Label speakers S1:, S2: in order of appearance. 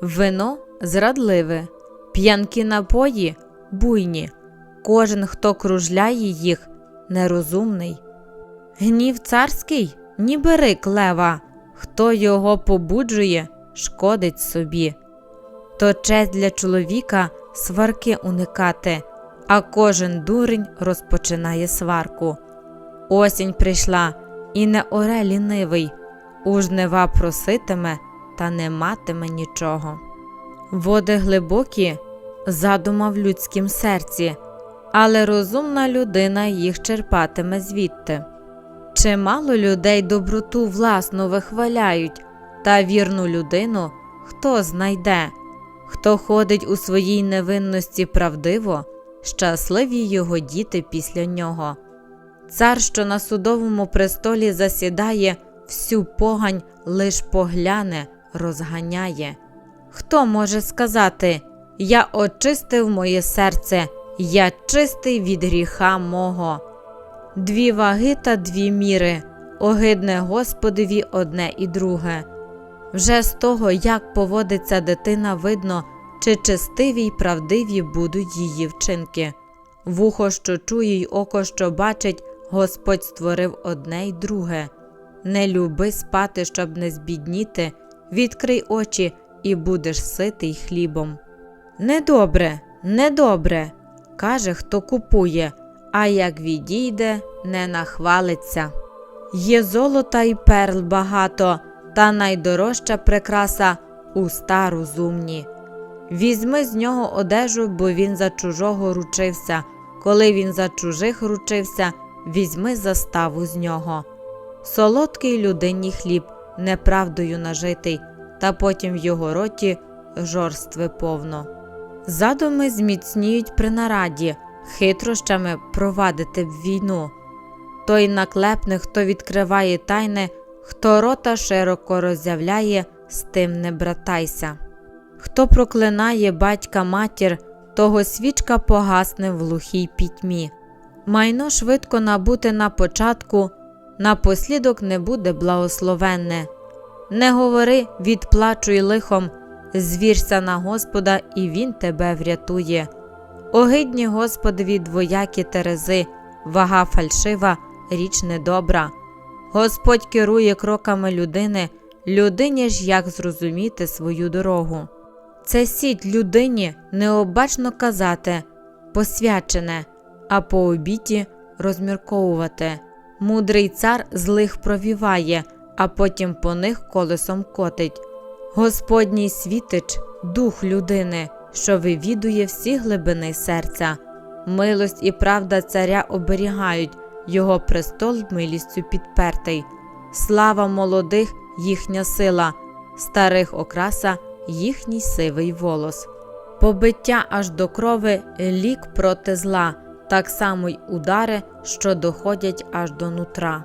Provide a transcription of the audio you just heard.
S1: Вино зрадливе, п'янкі напої буйні, кожен, хто кружляє їх, нерозумний. Гнів царський, ніби рик лева, хто його побуджує, шкодить собі. То честь для чоловіка сварки уникати, а кожен дурень розпочинає сварку. Осінь прийшла, і не оре лінивий, у жнива проситиме, та не матиме нічого. Води глибокі задума в людськім серці, але розумна людина їх черпатиме звідти. Чимало людей доброту власну вихваляють, та вірну людину хто знайде, хто ходить у своїй невинності правдиво, щасливі його діти після нього. Цар, що на судовому престолі засідає, всю погань лиш погляне, розганяє. Хто може сказати Я очистив моє серце, я чистий від гріха мого. Дві ваги та дві міри, огидне Господові одне і друге. Вже з того, як поводиться дитина, видно, чи чистиві й правдиві будуть її вчинки. Вухо, що чує, й око, що бачить, Господь створив одне й друге. Не люби спати, щоб не збідніти, відкрий очі і будеш ситий хлібом. Недобре, недобре, каже, хто купує, а як відійде, не нахвалиться. Є золота й перл багато, та найдорожча прикраса уста розумні. Візьми з нього одежу, бо він за чужого ручився. Коли він за чужих ручився, візьми заставу з нього. Солодкий людині хліб, неправдою нажитий, та потім в його роті жорстви повно. Задуми зміцніють при нараді, хитрощами провадити в війну. Той наклепне, хто відкриває тайне, хто рота широко роззявляє, з тим не братайся. Хто проклинає батька матір, того свічка погасне в глухій пітьмі. Майно швидко набути на початку, напослідок не буде благословенне. Не говори, відплачуй лихом, звірся на Господа, і Він тебе врятує. Огидні Господові двоякі терези, вага фальшива, річ недобра. Господь керує кроками людини, людині ж як зрозуміти свою дорогу. Це сіть людині необачно казати, посвячене, а по обіті розмірковувати. Мудрий цар злих провіває, а потім по них колесом котить. Господній світич дух людини, що вивідує всі глибини серця. Милость і правда царя оберігають, його престол милістю підпертий. Слава молодих їхня сила, старих окраса їхній сивий волос. Побиття аж до крови лік проти зла, так само й удари, що доходять аж до нутра.